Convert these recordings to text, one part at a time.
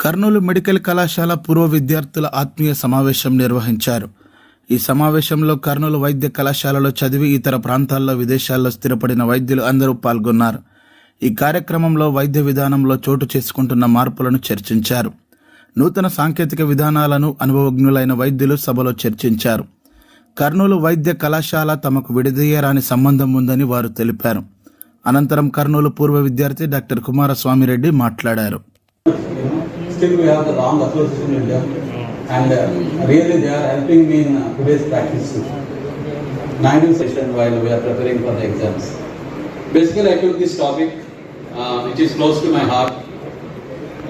Kurnool medical కళాశాల పూర్వ విద్యార్థుల ఆత్మీయ సమావేశం నిర్వహించారు. ఈ సమావేశంలో కర్నూలు వైద్య కళాశాలలో చదివి ఇతర ప్రాంతాల్లో విదేశాల్లో స్థిరపడిన వైద్యులు అందరూ పాల్గొన్నారు. ఈ కార్యక్రమంలో వైద్య విధానంలో చోటు చేసుకుంటున్న మార్పులను చర్చించారు. నూతన సాంకేతిక విధానాలను అనుభవజ్ఞులైన వైద్యులు సభలో చర్చించారు. కర్నూలు వైద్య కళాశాల తమకు విడదీయరాని సంబంధం ఉందని వారు తెలిపారు. అనంతరం కర్నూలు పూర్వ విద్యార్థి డాక్టర్ కుమారస్వామిరెడ్డి మాట్లాడారు. Still, we have the wrong association in India, and uh, really they are helping me in uh, today's practice too. 19 session while we are preparing for the exams. Basically, I took this topic, uh, which is close to my heart.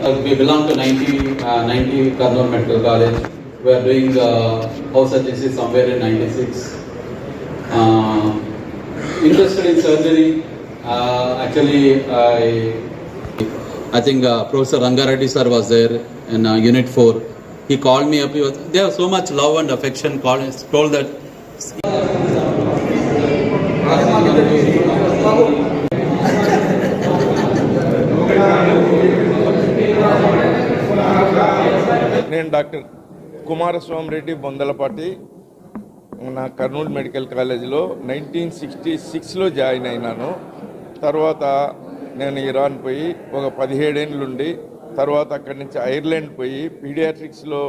Uh, we belong to 90, uh, 90 Karnool Medical College. We are doing uh, house surgery somewhere in 96. Uh, interested in surgery. Uh, actually, I I think professor Rangareddy sir was there in unit four he call me up the her so much love and affection call told that నేను doctor Kumaraswamy Reddy Bondalapati నా Kurnool medical కాలేజీలో nineteen sixty సిక్స్లో join అయినాను. తర్వాత నేను Iran పోయి ఒక పదిహేడేళ్ళుండి తర్వాత అక్కడి నుంచి ఐర్లాండ్ పోయి పీడియాట్రిక్స్లో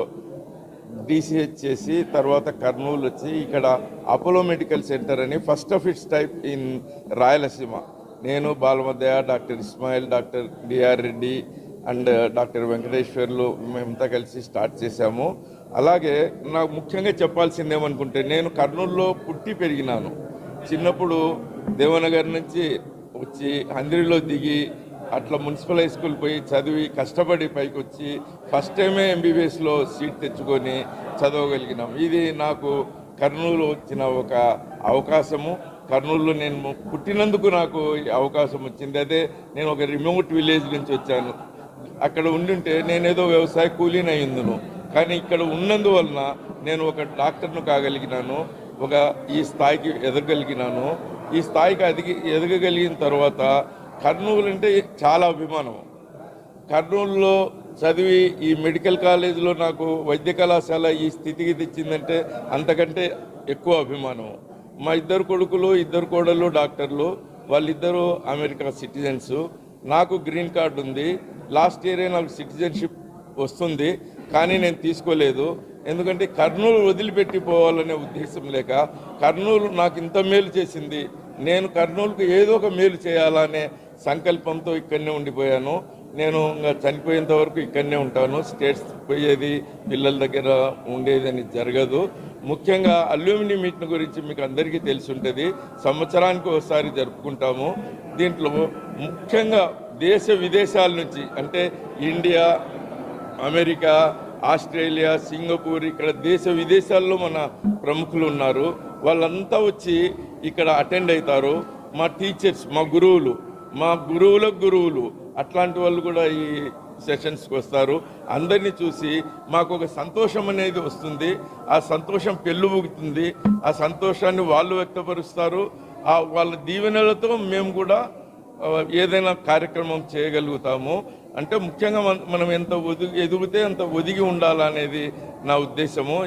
డీసీహెచ్ చేసి తర్వాత కర్నూలు వచ్చి ఇక్కడ అపోలో మెడికల్ సెంటర్ అని first of its type in Rayalaseema. నేను బాలమదయ doctor Ismail doctor D R Reddy and doctor Venkateswarlu మేమంతా కలిసి స్టార్ట్ చేశాము. అలాగే నాకు ముఖ్యంగా చెప్పాల్సింది ఏమనుకుంటే నేను కర్నూలులో పుట్టి పెరిగినాను. చిన్నప్పుడు దేవనగర్ నుంచి వచ్చి హందిరిలో దిగి అట్లా మున్సిపల్ హై స్కూల్ పోయి చదివి కష్టపడి పైకి వచ్చి ఫస్ట్ టైమే ఎంబీబీఎస్లో సీట్ తెచ్చుకొని చదవగలిగినాం. ఇది నాకు కర్నూలు వచ్చిన ఒక అవకాశము. కర్నూలులో నేను పుట్టినందుకు నాకు అవకాశం వచ్చింది. అదే నేను ఒక రిమోట్ విలేజ్ నుంచి వచ్చాను. అక్కడ ఉండుంటే నేనేదో వ్యవసాయ కూలీని అయ్యిందును. కానీ ఇక్కడ ఉన్నందువలన నేను ఒక డాక్టర్ను కాగలిగినాను. ఒక ఈ స్థాయికి ఎదగలిగినాను. ఈ స్థాయికి ఎదిగి ఎదగగలిగిన తర్వాత కర్నూలు అంటే చాలా అభిమానం. కర్నూలులో చదివి ఈ మెడికల్ కాలేజీలో నాకు వైద్య కళాశాల ఈ స్థితికి తెచ్చిందంటే అంతకంటే ఎక్కువ అభిమానం. మా ఇద్దరు కొడుకులు ఇద్దరు కోడళ్ళు డాక్టర్లు వాళ్ళిద్దరూ అమెరికా సిటిజన్స్. నాకు గ్రీన్ కార్డు ఉంది. లాస్ట్ ఇయరే నాకు సిటిజన్షిప్ వస్తుంది. కానీ నేను తీసుకోలేదు. ఎందుకంటే కర్నూలు వదిలిపెట్టి పోవాలనే ఉద్దేశం లేక కర్నూలు నాకు ఇంత మేలు చేసింది. నేను కర్నూలుకు ఏదో ఒక మేలు చేయాలనే సంకల్పంతో ఇక్కడనే ఉండిపోయాను. నేను ఇంకా చనిపోయేంత వరకు ఇక్కడనే ఉంటాను. స్టేట్స్ పోయేది పిల్లల దగ్గర ఉండేది అని జరగదు. ముఖ్యంగా అల్యూమిని మీట్ని గురించి మీకు అందరికీ తెలిసి ఉంటుంది సంవత్సరానికి ఒకసారి జరుపుకుంటాము. దీంట్లో ముఖ్యంగా దేశ విదేశాల నుంచి అంటే ఇండియా అమెరికా ఆస్ట్రేలియా సింగపూర్ ఇక్కడ దేశ విదేశాల్లో మన ప్రముఖులు ఉన్నారు. వాళ్ళంతా వచ్చి ఇక్కడ అటెండ్ అవుతారు మా టీచర్స్ మా గురువులు మా గురువుల గురువులు అట్లాంటి వాళ్ళు కూడా ఈ సెషన్స్కి వస్తారు. అందరినీ చూసి మాకు ఒక సంతోషం అనేది వస్తుంది. ఆ సంతోషం పెళ్ళుబుగుతుంది. ఆ సంతోషాన్ని వాళ్ళు వ్యక్తపరుస్తారు. ఆ వాళ్ళ దీవెనలతో మేము కూడా ఏదైనా కార్యక్రమం చేయగలుగుతాము. అంటే ముఖ్యంగా మన- మనం ఎంత ఒదిగి ఎదిగితే అంత ఒదిగి ఉండాలనేది నా ఉద్దేశము.